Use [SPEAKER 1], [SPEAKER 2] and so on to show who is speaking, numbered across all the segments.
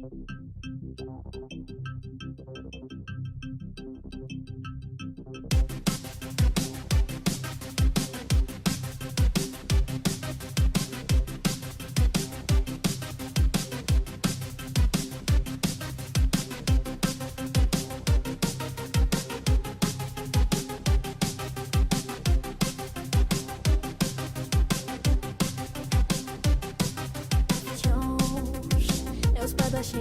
[SPEAKER 1] Thank you.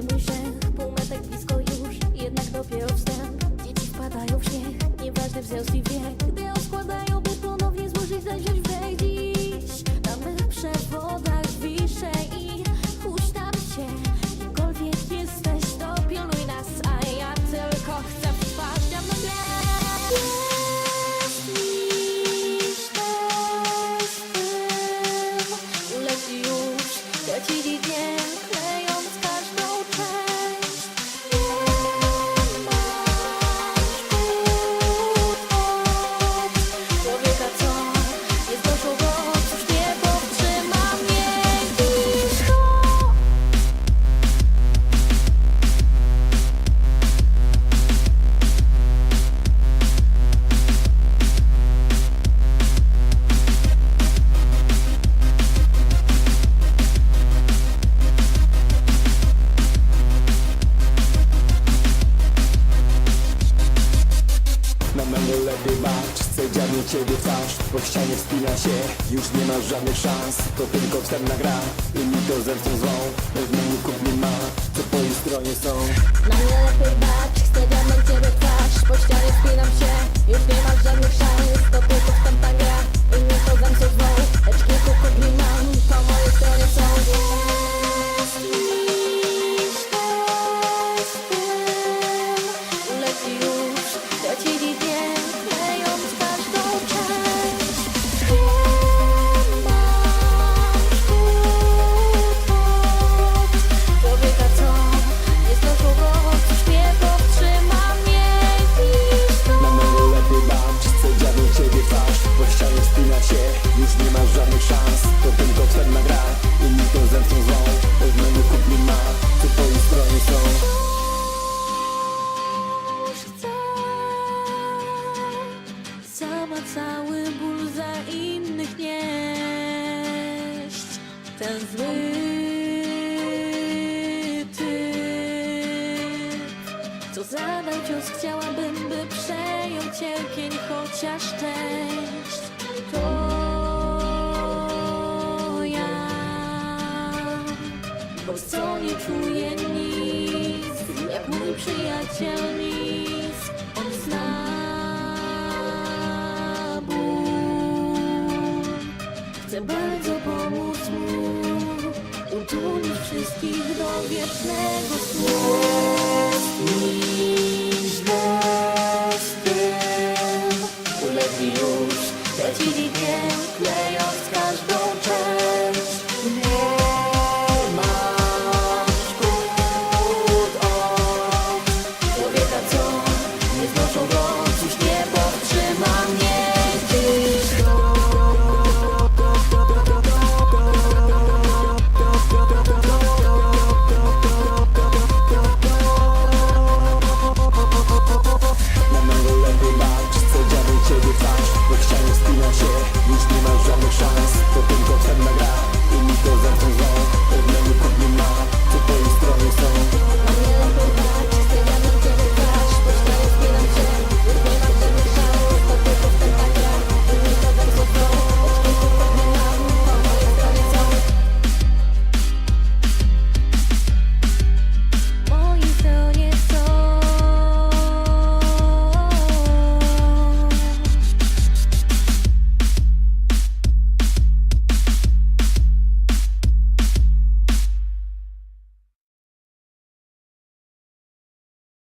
[SPEAKER 1] Mój grzech Półmetek blisko już, jednak dopiero wstęp. Dzieci wpadają w śnieg, nieważny wzrost i wiek Na mnie
[SPEAKER 2] lepiej bacz, chcę dziabnąć ciebie twarz Po ścianie wspina się, już nie masz żadnych szans To tylko wstępna gra, inni to zemstą złą W menu kupli ma, co po jej stronie są.
[SPEAKER 1] Na mnie lepiej bacz, chcę dziabnąć ciebie twarz Po ścianie spinam się, Ten zły typ Co zadał cios chciałabym, by przejął cierpień chociaż część To ja. Bo co nie czuję nic Jak mój przyjaciel nic On zna ból Chcę bardzo pomóc wszystkich do wiecznego